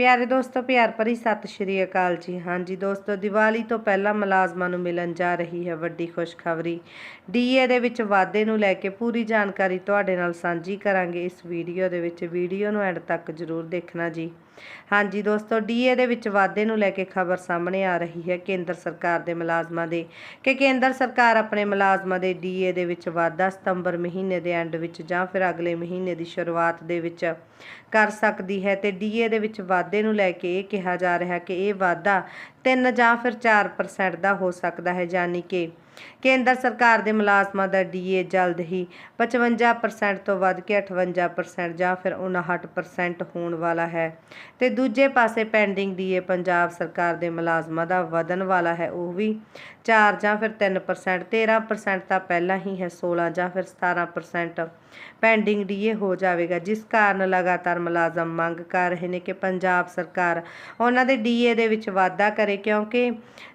ਪਿਆਰੇ ਦੋਸਤੋ, ਪਿਆਰ ਭਰੀ ਸਤਿ ਸ਼੍ਰੀ ਅਕਾਲ ਜੀ। ਹਾਂਜੀ ਦੋਸਤੋ, ਦੀਵਾਲੀ ਤੋਂ ਪਹਿਲਾਂ ਮੁਲਾਜ਼ਮਾਂ ਨੂੰ ਮਿਲਣ ਜਾ ਰਹੀ ਹੈ ਵੱਡੀ ਖੁਸ਼ਖਬਰੀ। ਡੀਏ ਦੇ ਵਿੱਚ ਵਾਅਦੇ ਨੂੰ ਲੈ ਕੇ ਪੂਰੀ ਜਾਣਕਾਰੀ ਤੁਹਾਡੇ ਨਾਲ ਸਾਂਝੀ ਕਰਾਂਗੇ। ਇਸ ਵੀਡੀਓ ਦੇ ਵਿੱਚ ਵੀਡੀਓ ਨੂੰ ਐਂਡ ਤੱਕ ਜ਼ਰੂਰ ਦੇਖਣਾ ਜੀ। ਹਾਂਜੀ ਦੋਸਤੋ, ਡੀਏ ਦੇ ਵਿੱਚ ਵਾਧੇ ਨੂੰ ਲੈ ਕੇ ਖਬਰ ਸਾਹਮਣੇ ਆ ਰਹੀ ਹੈ। ਕੇਂਦਰ ਸਰਕਾਰ ਦੇ ਮੁਲਾਜ਼ਮਾਂ ਦੇ, ਕਿ ਕੇਂਦਰ ਸਰਕਾਰ ਆਪਣੇ ਮੁਲਾਜ਼ਮਾਂ ਦੇ ਡੀਏ ਦੇ ਵਿੱਚ ਵਾਧਾ ਸਤੰਬਰ ਮਹੀਨੇ ਦੇ ਐਂਡ ਵਿੱਚ ਜਾਂ ਫਿਰ ਅਗਲੇ ਮਹੀਨੇ ਦੀ ਸ਼ੁਰੂਆਤ ਦੇ ਵਿੱਚ ਕਰ ਸਕਦੀ ਹੈ। ਤੇ ਡੀਏ ਦੇ ਵਿੱਚ ਵਾਧੇ ਨੂੰ ਲੈ ਕੇ ਇਹ ਕਿਹਾ ਜਾ ਰਿਹਾ ਕਿ ਇਹ ਵਾਧਾ 3 ਜਾਂ ਫਿਰ 4% ਦਾ ਹੋ ਸਕਦਾ ਹੈ, ਯਾਨੀ ਕਿ ਕੇਂਦਰ ਸਰਕਾਰ ਦੇ ਮੁਲਾਜ਼ਮਾਂ ਦਾ ਡੀਏ ਜਲਦ ਹੀ 55% ਤੋਂ ਵੱਧ ਕੇ 58% ਜਾਂ ਫਿਰ 59% ਹੋਣ ਵਾਲਾ ਹੈ। ਤੇ ਦੂਜੇ ਪਾਸੇ ਪੈਂਡਿੰਗ ਡੀਏ ਪੰਜਾਬ ਸਰਕਾਰ ਦੇ ਮੁਲਾਜ਼ਮਾਂ ਦਾ ਵਧਣ ਵਾਲਾ ਹੈ, ਉਹ ਵੀ 4 ਜਾਂ ਫਿਰ 3% 13% ਤਾਂ ਪਹਿਲਾਂ ਹੀ ਹੈ 16 ਜਾਂ ਫਿਰ 17% ਪੈਂਡਿੰਗ ਡੀਏ ਹੋ ਜਾਵੇਗਾ, ਜਿਸ ਕਾਰਨ ਲਗਾਤਾਰ ਮੁਲਾਜ਼ਮ ਮੰਗ ਕਰ ਰਹੇ ਨੇ ਕਿ ਪੰਜਾਬ ਸਰਕਾਰ ਉਹਨਾਂ ਦੇ ਡੀਏ ਦੇ ਵਿੱਚ ਵਾਧਾ ਕਰੇ, ਕਿਉਂਕਿ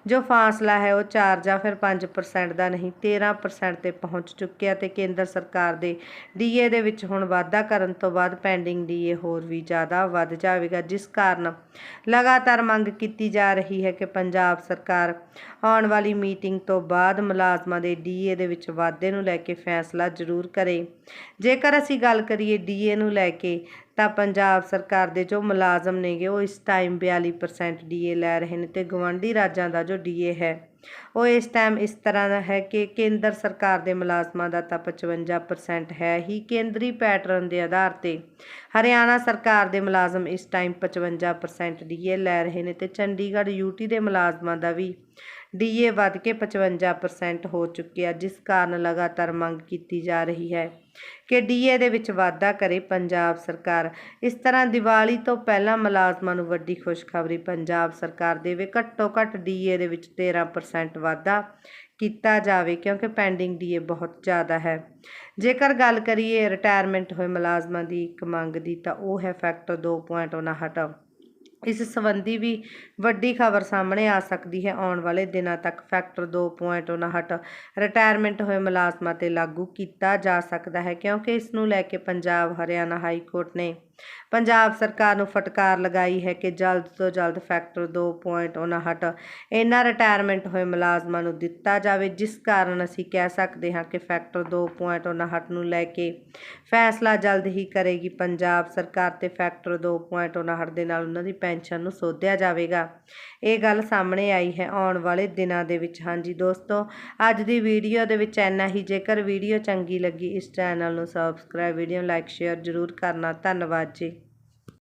ਜੋ ਫਾਸਲਾ ਹੈ ਉਹ 4 ਜਾਂ ਫਿਰ 5% ਦਾ ਨਹੀਂ 13% ਤੇ ਪਹੁੰਚ ਚੁੱਕਿਆ ਤੇ ਕੇਂਦਰ ਸਰਕਾਰ ਦੇ ਡੀਏ ਦੇ ਵਿੱਚ ਹੁਣ ਵਾਧਾ ਕਰਨ ਤੋਂ ਬਾਅਦ ਪੈਂਡਿੰਗ ਡੀਏ ਹੋਰ ਵੀ ਜ਼ਿਆਦਾ ਵੱਧ ਜਾਵੇਗਾ, ਜਿਸ ਕਾਰਨ ਲਗਾਤਾਰ ਮੰਗ ਕੀਤੀ ਜਾ ਰਹੀ ਹੈ ਕਿ ਪੰਜਾਬ ਸਰਕਾਰ ਆਉਣ ਵਾਲੀ ਮੀਟਿੰਗ ਤੋਂ ਬਾਅਦ ਮੁਲਾਜ਼ਮਾਂ ਦੇ ਡੀਏ ਦੇ ਵਿੱਚ ਵਾਧੇ ਨੂੰ ਲੈ ਕੇ ਫੈਸਲਾ ਜ਼ਰੂਰ ਕਰੇ। ਜੇਕਰ ਅਸੀਂ ਗੱਲ ਕਰੀਏ ਡੀਏ ਨੂੰ ਲੈ ਕੇ, ਤਾਂ ਪੰਜਾਬ ਸਰਕਾਰ ਦੇ ਜੋ ਮੁਲਾਜ਼ਮ ਨੇਗੇ, ਉਹ ਇਸ ਟਾਈਮ 42% ਡੀਏ ਲੈ ਰਹੇ ਨੇ ਤੇ ਗਵੰਡੀ ਰਾਜਾਂ ਦਾ ਜੋ ਡੀਏ ਹੈ ਉਹ ਇਸ ਟਾਈਮ ਇਸ ਤਰ੍ਹਾਂ ਦਾ ਹੈ ਕਿ ਕੇਂਦਰ ਸਰਕਾਰ ਦੇ ਮੁਲਾਜ਼ਮਾਂ ਦਾ ਤਾਂ 55% ਹੈ ਹੀ ਕੇਂਦਰੀ ਪੈਟਰਨ ਦੇ ਆਧਾਰ ਤੇ। ਹਰਿਆਣਾ ਸਰਕਾਰ ਦੇ ਮੁਲਾਜ਼ਮ ਇਸ ਟਾਈਮ 55% ਡੀਏ ਲੈ ਰਹੇ ਨੇ ਤੇ ਚੰਡੀਗੜ੍ਹ ਯੂਟੀ ਦੇ ਮੁਲਾਜ਼ਮਾਂ ਦਾ ਵੀ ਡੀਏ ਵੱਧ ਕੇ 55% ਹੋ ਚੁੱਕਿਆ ਜਿਸ ਕਾਰਨ ਲਗਾਤਾਰ ਮੰਗ ਕੀਤੀ ਜਾ ਰਹੀ ਹੈ ਕਿ ਡੀਏ ਦੇ ਵਿੱਚ ਵਾਧਾ ਕਰੇ ਪੰਜਾਬ ਸਰਕਾਰ। ਇਸ ਤਰ੍ਹਾਂ ਦੀਵਾਲੀ ਤੋਂ ਪਹਿਲਾਂ ਮੁਲਾਜ਼ਮਾਂ ਨੂੰ ਵੱਡੀ ਖੁਸ਼ਖਬਰੀ ਪੰਜਾਬ ਸਰਕਾਰ ਦੇਵੇ। ਘੱਟੋ ਘੱਟ ਡੀਏ ਦੇ ਵਿੱਚ 13% ਵਾਧਾ ਕੀਤਾ ਜਾਵੇ, ਕਿਉਂਕਿ ਪੈਂਡਿੰਗ ਡੀਏ ਬਹੁਤ ਜ਼ਿਆਦਾ ਹੈ। ਜੇਕਰ ਗੱਲ ਕਰੀਏ ਰਿਟਾਇਰਮੈਂਟ ਹੋਏ ਮੁਲਾਜ਼ਮਾਂ ਦੀ ਇੱਕ ਮੰਗ ਦੀ, ਤਾਂ ਉਹ ਹੈ ਫੈਕਟਰ 2.59 ਇਸ ਸੰਬੰਧੀ ਵੀ ਵੱਡੀ ਖਬਰ ਸਾਹਮਣੇ ਆ ਸਕਦੀ ਹੈ। ਆਉਣ ਵਾਲੇ ਦਿਨਾਂ ਤੱਕ ਫੈਕਟਰ 2.59 ਰਿਟਾਇਰਮੈਂਟ ਹੋਏ ਮੁਲਾਜ਼ਮਾਂ ਤੇ ਲਾਗੂ ਕੀਤਾ ਜਾ ਸਕਦਾ ਹੈ, ਕਿਉਂਕਿ ਇਸ ਨੂੰ ਲੈ ਕੇ ਪੰਜਾਬ, ਹਰਿਆਣਾ ਹਾਈ ਕੋਰਟ ਨੇ ਪੰਜਾਬ ਸਰਕਾਰ ਨੂੰ ਫਟਕਾਰ ਲਗਾਈ ਹੈ ਕਿ ਜਲਦ ਤੋਂ ਜਲਦ ਫੈਕਟਰ 2.59 ਇਹਨਾਂ ਰਿਟਾਇਰਮੈਂਟ ਹੋਏ ਮੁਲਾਜ਼ਮਾਂ ਨੂੰ ਦਿੱਤਾ ਜਾਵੇ, ਜਿਸ ਕਾਰਨ ਅਸੀਂ ਕਹਿ ਸਕਦੇ ਹਾਂ ਕਿ ਫੈਕਟਰ 2.59 ਨੂੰ ਲੈ ਕੇ ਫੈਸਲਾ ਜਲਦ ਹੀ ਕਰੇਗੀ। ਪੰਜਾਬ ਸਰਕਾਰ ਤੇ ਫੈਕਟਰ 2.59 ਦੇ ਨਾਲ ਉਹਨਾਂ ਦੀ ਪੈਨਸ਼ਨ ਨੂੰ ਸੋਧਿਆ ਜਾਵੇਗਾ। ਇਹ ਗੱਲ ਸਾਹਮਣੇ ਆਈ ਹੈ ਆਉਣ ਵਾਲੇ ਦਿਨਾਂ ਦੇ ਵਿੱਚ। ਹਾਂਜੀ ਦੋਸਤੋ, ਅੱਜ ਦੀ ਵੀਡੀਓ ਦੇ ਵਿੱਚ ਇੰਨਾ ਹੀ। ਜੇਕਰ ਵੀਡੀਓ ਚੰਗੀ ਲੱਗੀ, ਇਸ ਚੈਨਲ ਨੂੰ ਸਬਸਕ੍ਰਾਈਬ ਵੀਡੀਓ ਲਾਈਕ ਸ਼ੇਅਰ ਜ਼ਰੂਰ ਕਰਨਾ। ਧੰਨਵਾਦ ਜੀ।